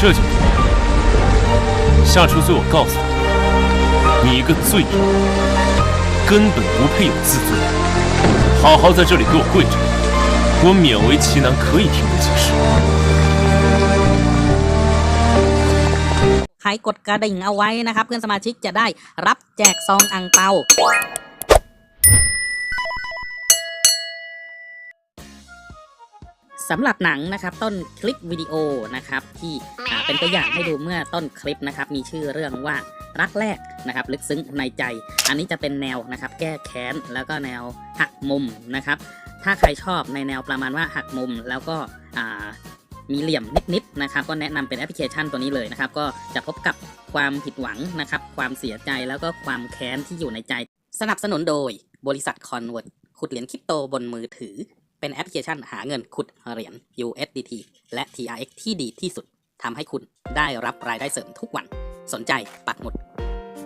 这就对了。夏初罪，我告诉你，你一个罪人，根本不配有自尊。好好在这里给我跪着，我勉为其难可以听得解释。 ใครกดกระดิ่งเอาไว้นะครับ เพื่อนสมาชิกจะได้รับแจกซองอังเปา สำหรับหนังนะครับต้นคลิปวิดีโอนะครับที่เป็นตัวอย่างให้ดูเมื่อต้นคลิปนะครับมีชื่อเรื่องว่ารักแรกนะครับลึกซึ้งในใจ อันนี้จะเป็นแนวนะครับแก้แค้นแล้วก็แนวหักมุมนะครับ ถ้าใครชอบในแนวประมาณว่าหักมุมแล้วก็มีเหลี่ยมนิดๆนะครับก็แนะนำเป็นแอปพลิเคชันตัวนี้เลยนะครับก็จะพบกับความผิดหวังนะครับความเสียใจแล้วก็ความแค้นที่อยู่ในใจ สนับสนุนโดยบริษัทคอนเวิร์ตขุดเหรียญคริปโตบนมือถือ เป็นแอปพลิเคชันหาเงินขุดเหรียญ USDT และ TRX ที่ดีที่สุดทำให้คุณได้รับรายได้เสริมทุกวัน สนใจปักหมุด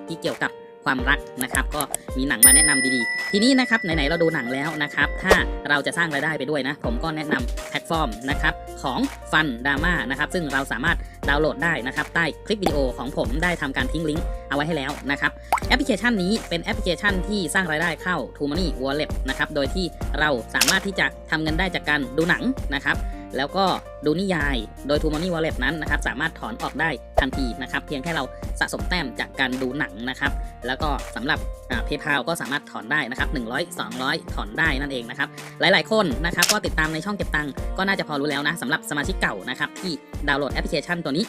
ที่เกี่ยวกับ ความรักนะครับก็มีหนังมาแนะนำดีๆ ทีนี้นะครับไหนๆเราดูหนังแล้วนะครับถ้าเราจะสร้างรายได้ไปด้วยนะ ผมก็แนะนำแพลตฟอร์มนะครับของฟันด r ม่านะครับซึ่งเราสามารถดาวน์โหลดได้นะครับใต้คลิปวิดีโอของผมได้ทำการทิ้งลิงก์เอาไว้ให้แล้วนะครับแอปพลิเคชันนี้เป็นแอปพลิเคชันที่สร้างรายได้เข้า t o Money Wallet นะครับโดยที่เราสามารถที่จะทำเงินได้จากการดูหนังนะครับ แล้วก็ดูนิยายโดย t o Money Wallet นั้นนะครับสามารถถอนออกได้ทันทีนะครับเพียงแค่เราสะสมแต้มจากการดูหนังนะครับแล้วก็สำหรับเพย์พาก็สามารถถอนได้นะครับ100 200 ถอนได้นั่นเองนะครับหลายๆ คนนะครับก็ติดตามในช่องเก็บตังค์ก็น่าจะพอรู้แล้วนะสำหรับสมาชิกเก่านะครับที่ดาวน์โหลดแอปพลิเคชันตัวนี้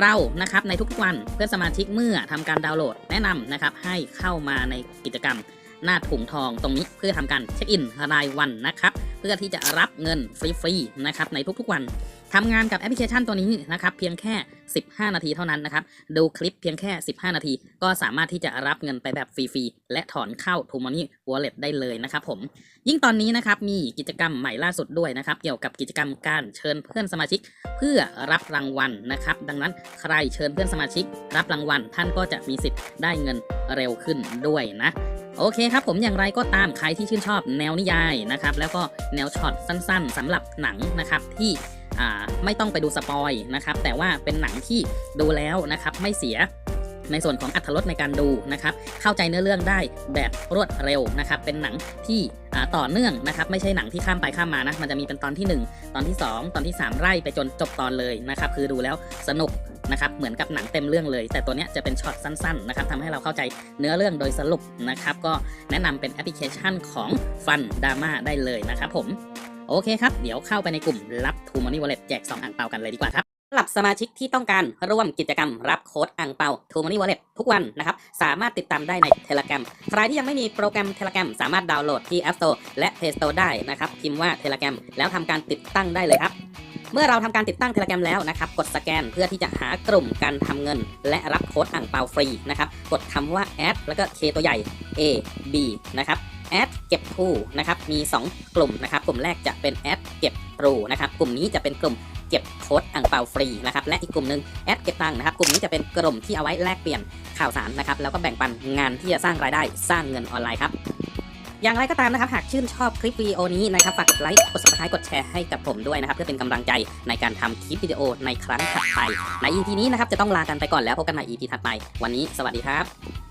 เรานะครับในทุกๆวันเพื่อนสมาชิกเมื่อทำการดาวน์โหลดแนะนำนะครับให้เข้ามาในกิจกรรมหน้าถุงทองตรงนี้เพื่อทำการเช็คอินรายวันนะครับ พื่อที่จะรับเงินฟรีๆนะครับในทุกๆวันทำงานกับแอปพลิเคชันตัวนี้นะครับเพียงแค่ 15 นาทีเท่านั้นนะครับ ดูคลิปเพียงแค่ 15 นาที ก็สามารถที่จะรับเงินไปแบบฟรีๆและถอนเข้า t o Money Wallet ได้เลยนะครับผม ยิ่งตอนนี้นะครับมีกิจกรรมใหม่ล่าสุดด้วยนะครับ เกี่ยวกับกิจกรรมการเชิญเพื่อนสมาชิก เพื่อรับรางวัลนะครับ ดังนั้นใครเชิญเพื่อนสมาชิก รับรางวัลท่านก็จะมีสิทธิ์ได้เงินเร็วขึ้นด้วยนะ โอเคครับผมอย่างไรก็ตามใครที่ชื่นชอบแนวนิยายนะครับแล้วก็แนวช็อตสั้นๆสำหรับหนังนะครับที่ไม่ต้องไปดูสปอยนะครับแต่ว่าเป็นหนังที่ดูแล้วนะครับไม่เสียในส่วนของอัธรสในการดูนะครับ เข้าใจเนื้อเรื่องได้แบบรวดเร็วนะครับ เป็นหนังที่ต่อเนื่องนะครับ ไม่ใช่หนังที่ข้ามไปข้ามมานะ มันจะมีเป็นตอนที่ 1 ตอนที่ 2 ตอนที่ 3 ไล่ไปจนจบตอนเลยนะครับ คือดูแล้วสนุก นะครับเหมือนกับหนังเต็มเรื่องเลย แต่ตัวเนี้ยจะเป็นช็อตสั้นๆนะครับทำให้เราเข้าใจเนื้อเรื่องโดยสรุปนะครับก็แนะนำเป็นแอปพลิเคชันของฟันด r ม่าได้เลยนะครับผมโอเคครับ เดี๋ยวเข้าไปในกลุ่มรับ t ู Money Wallet แจก2อ่างเปากันเลยดีกว่าครับสำหรับสมาชิกที่ต้องการร่วมกิจกรรมรับโค้ดอ่างเปา t ู Money Wallet ทุกวันนะครับ สามารถติดตามได้ใน Telegram ใครที่ยังไม่มีโปรแกรม Telegram สามารถดาวน์โหลดที่ App Store และ Play Store ได้นะครับ พิมพ์ว่า Telegram แล้วทำการติดตั้งได้เลยครับ เมื่อเราทำการติดตั้ง Telegram แล้วนะครับ กดสแกนเพื่อที่จะหากลุ่มการทำเงิน และรับโค้ดอ่างเปาฟรีนะครับ กดคำว่า add แล้วก็ K ตัวใหญ่ A B นะครับแอดเก็บทูนะครับ มี 2 กลุ่มนะครับ กลุ่มแรกจะเป็นแอดเก็บปรูนะครับ กลุ่มนี้จะเป็นกลุ่มเก็บโค้ดอ่างเปาฟรีนะครับ และอีกกลุ่มหนึ่งแอดเก็บตังค์นะครับ กลุ่มนี้จะเป็นกลุ่มที่เอาไว้แลกเปลี่ยนข่าวสารนะครับ แล้วก็แบ่งปันงานที่จะสร้างรายได้ สร้างเงินออนไลน์ครับ อย่างไรก็ตามนะครับ หากชื่นชอบคลิปวิดีโอนี้นะครับ ฝากกดไลค์ กด subscribe กดแชร์ให้กับผมด้วยนะครับ เพื่อเป็นกำลังใจในการทำคลิปวิดีโอในครั้งถัดไป ใน EP นี้นะครับ จะต้องลากันไปก่อนแล้วพบกันใหม่ EP ถัดไป วันนี้สวัสดีครับ